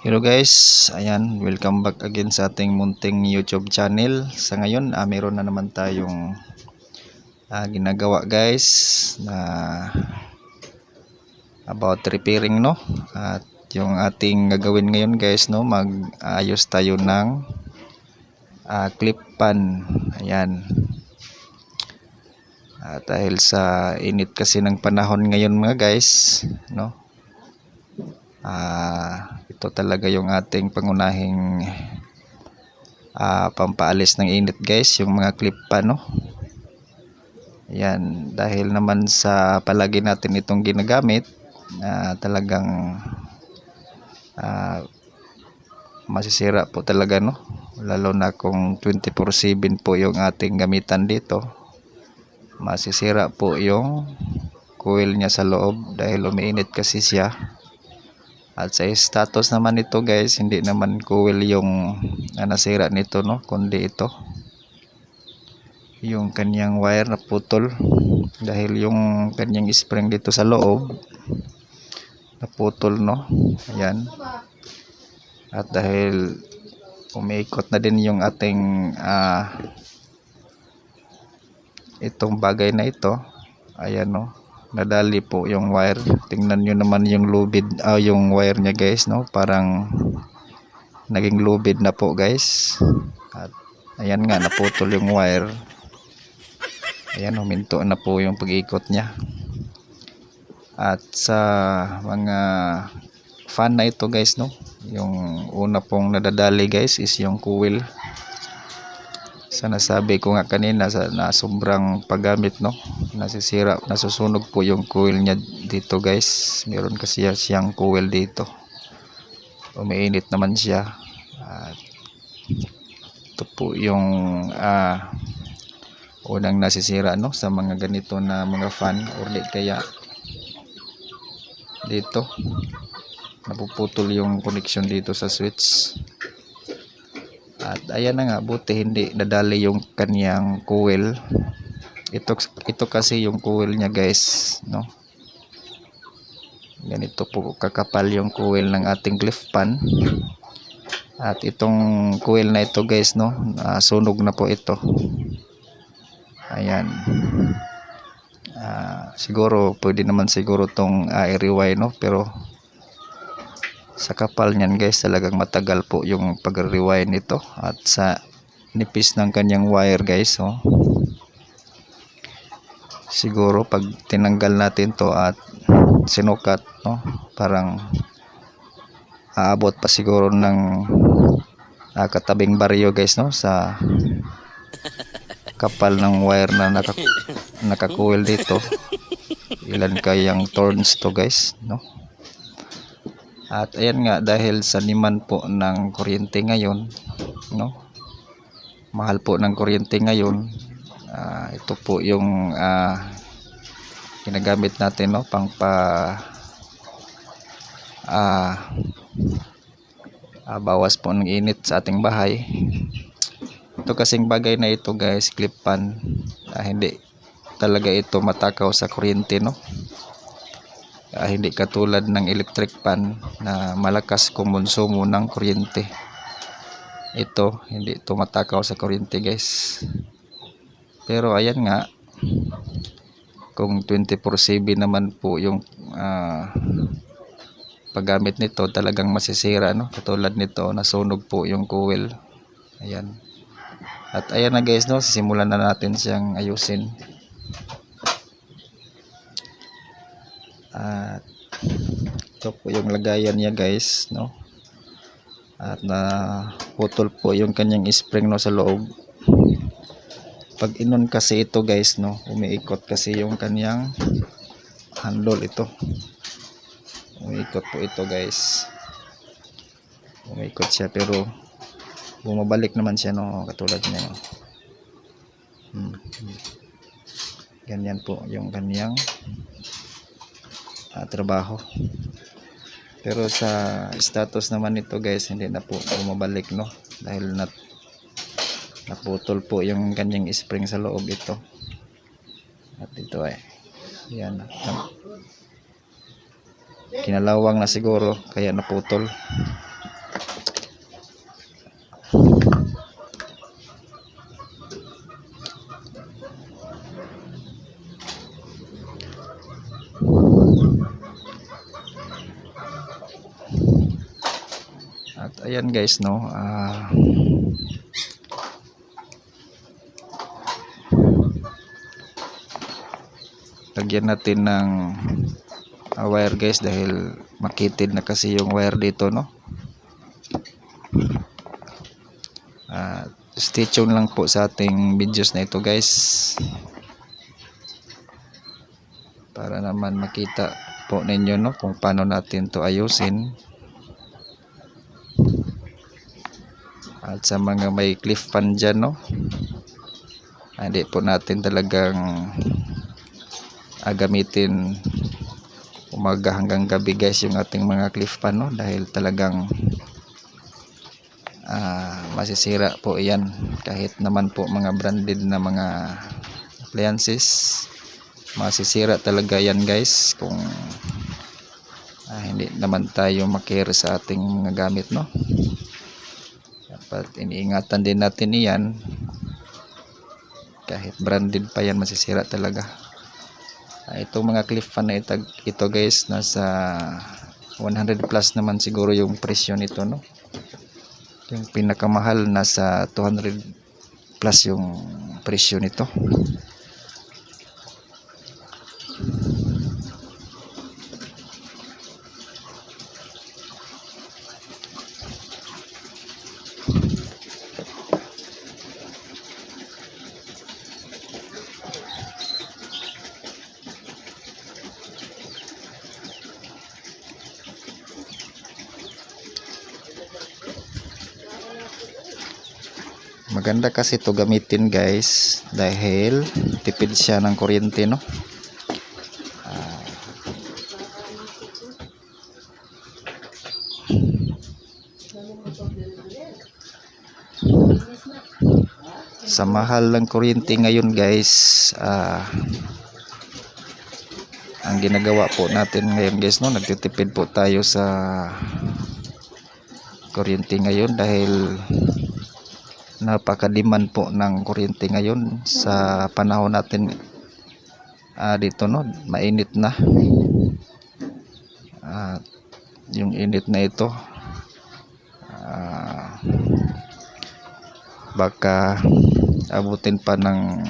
Hello guys, ayan, welcome back again sa ating munting YouTube channel. Sa ngayon, ah, meron na naman tayong ah, ginagawa guys na about repairing no. At yung ating gagawin ngayon guys no, mag-ayos tayo ng ah, clip pan. Ayan. At dahil sa init kasi ng panahon ngayon mga guys, no. Ah, ito talaga yung ating pangunahing ah, pampaalis ng init guys, yung mga clip pa no. Yan, dahil naman sa palagi natin itong ginagamit, na talagang ah, masisira po talaga no. Lalo na kung 24/7 po yung ating gamitan dito. Masisira po yung coil niya sa loob dahil umiinit kasi siya. At sa status naman nito guys, hindi naman coil yung ah, nasira nito no, kundi ito. Yung kanyang wire na putol dahil yung kanyang spring dito sa loob naputol no. Ayan. At dahil umiikot na din yung ating ah, itong bagay na ito, ayan no nadali po yung wire. Tingnan nyo naman yung lubid ah, yung wire nya guys no? Parang naging lubid na po guys. At ayan nga naputol yung wire. Ayan huminto na po yung pag-ikot nya at sa mga fan na ito guys no? Yung una pong nadadali guys is yung coil sa nasabi ko nga kanina sa na sobrang paggamit no? Nasisira nasusunog po yung coil niya dito guys. Meron kasi siyang coil dito. Umiinit naman siya. At ito po yung ah, unang nasisira no? Sa mga ganito na mga fan di kaya dito. Napuputol yung connection dito sa switch at ayan na nga, buti hindi nadali yung kanyang coil. Ito, ito kasi yung coil niya guys, no? Ganito po kakapal yung coil ng ating cliff pan. At itong coil na ito guys, no? ah, sunog na po ito. Ayan. Ah, siguro, pwede naman siguro tong uh, i-rewind, no? Pero sa kapal niyan guys talagang matagal po yung pag-rewind nito at sa nipis ng kanyang wire guys oh. siguro pag tinanggal natin to at sinukat no parang aabot pa siguro ng uh, katabing baryo guys no sa kapal ng wire na naka, nakakuil dito ilan kayang turns to guys no at ayan nga dahil sa liman po ng kuryente ngayon, no? Mahal po ng kuryente ngayon. ah, ito po yung ah, ginagamit natin no pang pa ah, ah, bawas po ng init sa ating bahay. Ito kasing bagay na ito guys, clip pan. ah, hindi talaga ito matakaw sa kuryente no uh, hindi katulad ng electric pan na malakas kumonsumo ng kuryente. Ito hindi tumatakaw sa kuryente guys. Pero ayan nga kung 24/7 naman po yung uh, paggamit nito talagang masisira no? Katulad nito nasunog po yung coil. Ayan. At ayan na guys no? Sisimulan na natin siyang ayusin at ito po yung lagayan niya guys no? At na putol po yung kanyang spring no sa loob. Pag inon kasi ito guys no umiikot kasi yung kanyang handle ito. Umiikot po ito guys. Umiikot siya pero bumabalik naman siya no katulad niya no. Hmm. ganyan po yung kanyang uh, trabaho. Pero sa status naman nito guys hindi na po bumabalik no? Dahil nat naputol po yung kanyang spring sa loob ito. At ito ay yan kinalawang na siguro kaya naputol Guys no, ah lagyan natin ng ah, wire guys dahil makitid na kasi yung wire dito no. Ah, stay tuned lang po sa ating videos na ito guys. Para naman makita po ninyo no kung paano natin to ayusin. At sa mga may cliff fan dyan, no? ah, Hindi po natin talagang ah, gamitin umaga hanggang gabi guys yung ating mga cliff fan, no? Dahil talagang ah, masisira po yan. Kahit naman po mga branded na mga appliances, masisira talaga yan guys kung ah, hindi naman tayo makere sa ating mga gamit, no? Dapat iniingatan din natin iyan. Kahit branded pa yan masisira talaga. Ah, itong mga cliff fan na ito, ito guys nasa 100 plus naman siguro yung presyo nito no? Yung pinakamahal nasa 200 plus yung presyo nito maganda kasi to gamitin guys dahil tipid siya ng kuryente no Ah. sa mahal ng kuryente ngayon guys ah, ang ginagawa po natin ngayon guys no nagtitipid po tayo sa kuryente ngayon dahil napakadiman po ng kuryente ngayon sa panahon natin ah, dito no? Mainit na. At yung init na ito ah, baka abutin pa ng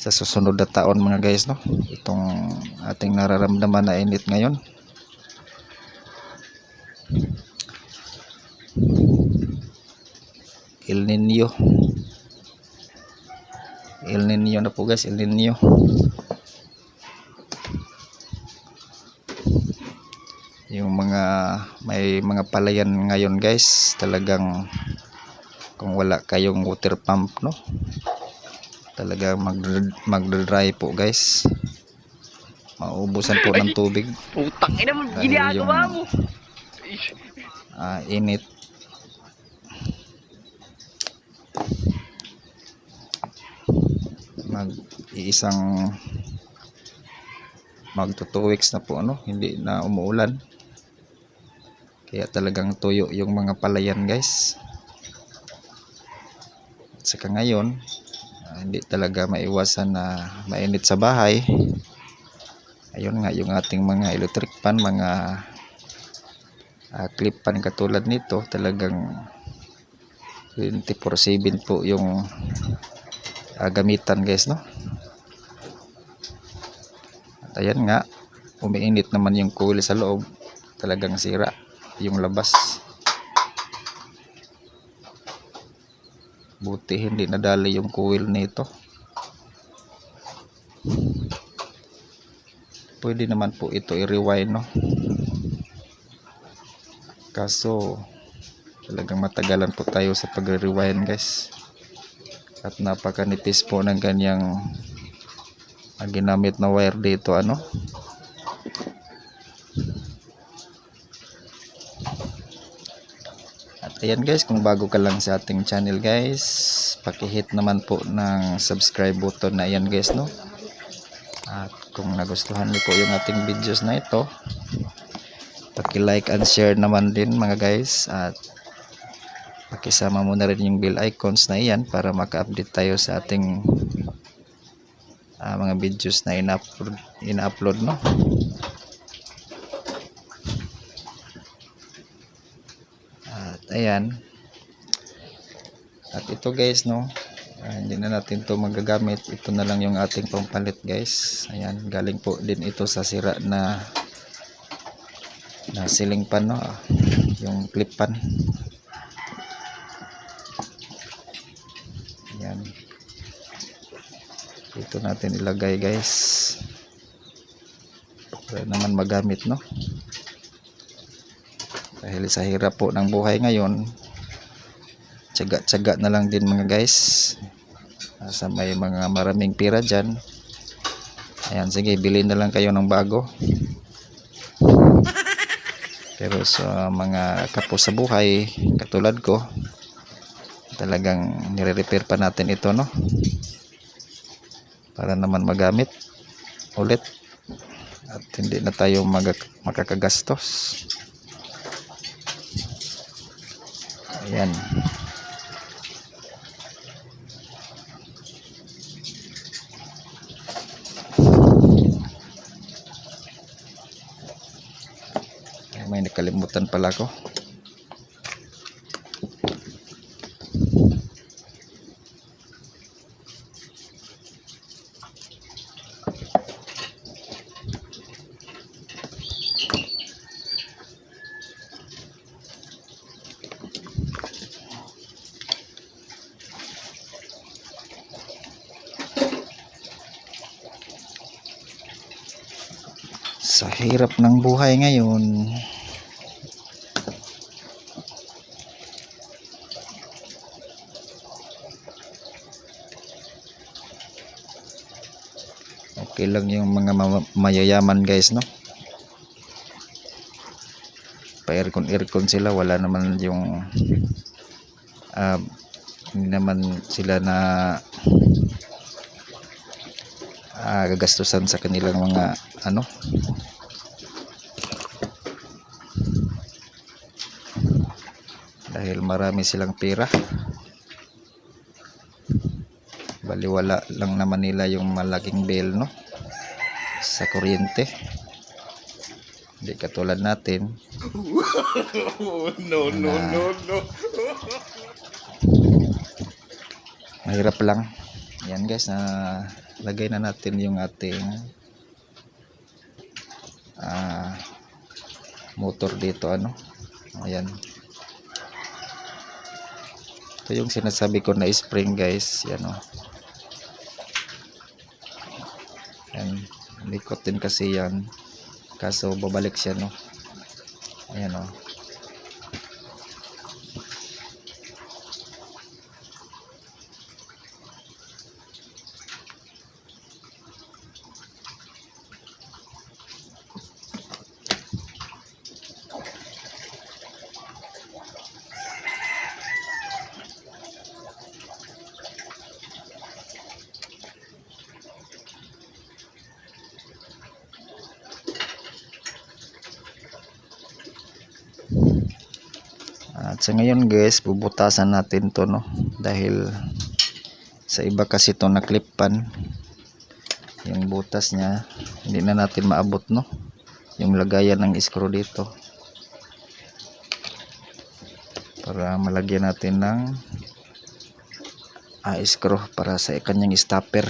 sa susunod na taon mga guys no? Itong ating nararamdaman na init ngayon El Nino El Nino na po guys El Nino yung mga may mga palayan ngayon guys talagang kung wala kayong water pump no? Talaga mag magdadry po guys. Maubusan po ng tubig. Putang ina mo, ginagawa mo. ah, init mag iisang magto 2 weeks na po ano hindi na umuulan. Kaya talagang tuyo yung mga palayan guys. At saka ngayon ah, hindi talaga maiwasan na mainit sa bahay. Ayun nga yung ating mga electric pan mga ah, clip pan katulad nito talagang 24/7 po yung ah, gamitan guys no? At ayan nga umiinit naman yung coil sa loob. Talagang sira yung labas. Buti hindi nadali yung coil nito. Pwede naman po ito i-rewind no? Kaso talagang matagalan po tayo sa pagre-rewind guys at napakanipis po ng ganyang ang ginamit na wire dito ano? At ayan guys kung bago ka lang sa ating channel guys pakihit naman po ng subscribe button na ayan guys no? At kung nagustuhan niyo po yung ating videos na ito paki-like and share naman din mga guys. At pakisama mo na rin yung bell icons na iyan para maka-update tayo sa ating ah, mga videos na ina-upload ina-upload no ayan. At ito guys, no. ah, hindi na natin to magagamit. Ito na lang yung ating pampalit guys. Ayan, galing po din ito sa sira na na ceiling pan, no. ah, Yung clip pan. Ayan. Dito natin ilagay guys. Para naman magamit, no. Dahil sa hirap po ng buhay ngayon, tsaga-tsaga na lang din mga guys. Sa may mga maraming pira dyan. Ayan, sige, bilhin na lang kayo ng bago. Pero sa mga kapos sa buhay, katulad ko, talagang nire-repair pa natin ito, no? Para naman magamit ulit. At hindi na tayo makakagastos. Ayan. Ay, May nakalimutan pala ko. Sa hirap ng buhay ngayon, okay lang yung mga ma- mayayaman guys, no? Pa aircon aircon sila, wala naman yung ah, hindi naman sila na ah, gagastusan sa kanilang mga ano dahil marami silang pera. Baliwala lang naman nila yung malaking bill no? Sa kuryente. Hindi katulad natin. No, no, no, no. mahirap lang. Yan guys na lagay na natin yung ating ah, motor dito ano? Ayan ito yung sinasabi ko na spring guys. Yan o yan. Likot din kasi yan. Kaso babalik siya no? Ayan o sa ngayon guys, bubutasan natin to no. Dahil sa iba kasi to na clip pan. Yung butas niya, hindi na natin maabot no. Yung lagayan ng screw dito. Para malagyan natin ng ah, screw para sa kanyang stopper.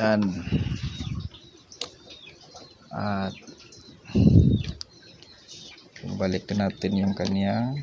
Yan. At balik natin yung kanyang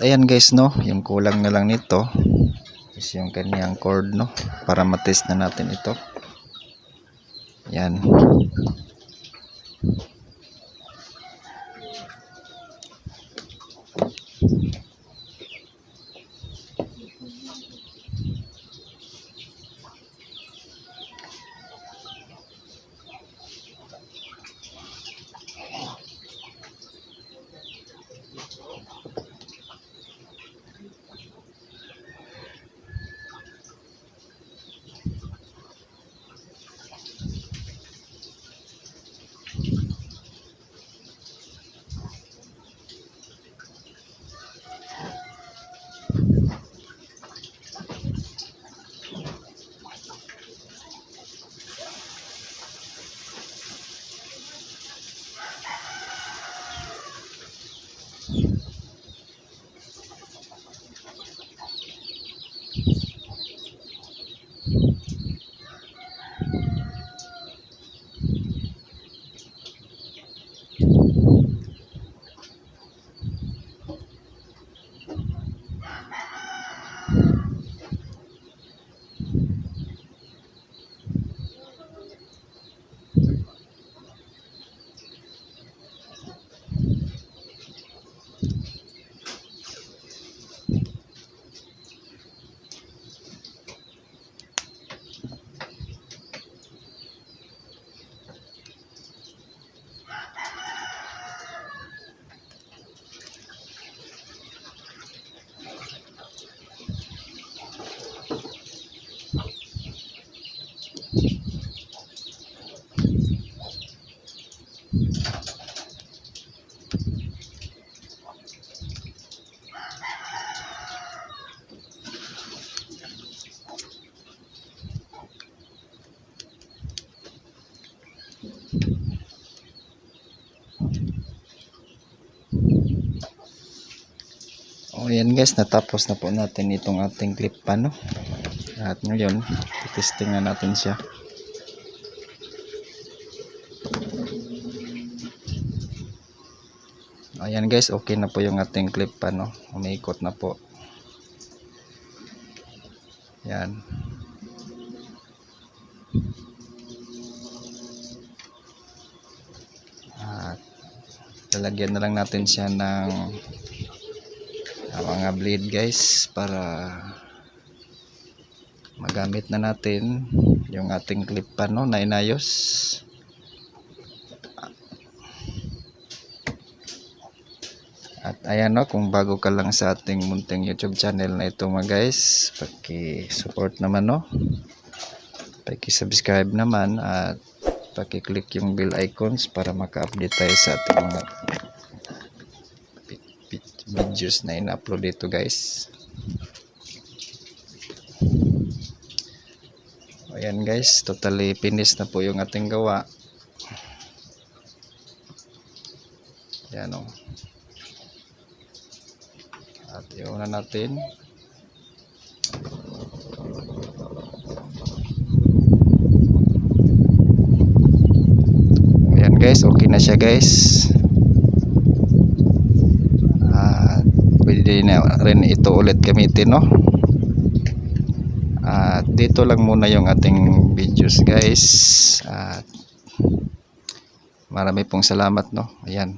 Ayan guys no, yung kulang na lang nito is yung kanyang cord no para matest na natin ito. Yan. O yan guys, natapos na po natin itong ating clip pa no. At ngayon, testing na natin siya. Ayan guys, okay na po yung ating clip ano, umiikot na po. Yan. At lalagyan na lang natin siya ng ah, mga blade guys para magamit na natin yung ating clip pa no na inayos. At ayan no kung bago ka lang sa ating munting youtube channel na ito mga guys paki support naman no. Paki subscribe naman at paki click yung bell icons para maka-update tayo sa ating mga videos na ina-upload dito guys ayan guys. Totally finished na po yung ating gawa. Yan o at iuna natin. Ayan guys. Okay na siya guys. At pwede na rin ito ulit gamitin no dito lang muna yung ating videos guys. At marami pong salamat no? Ayan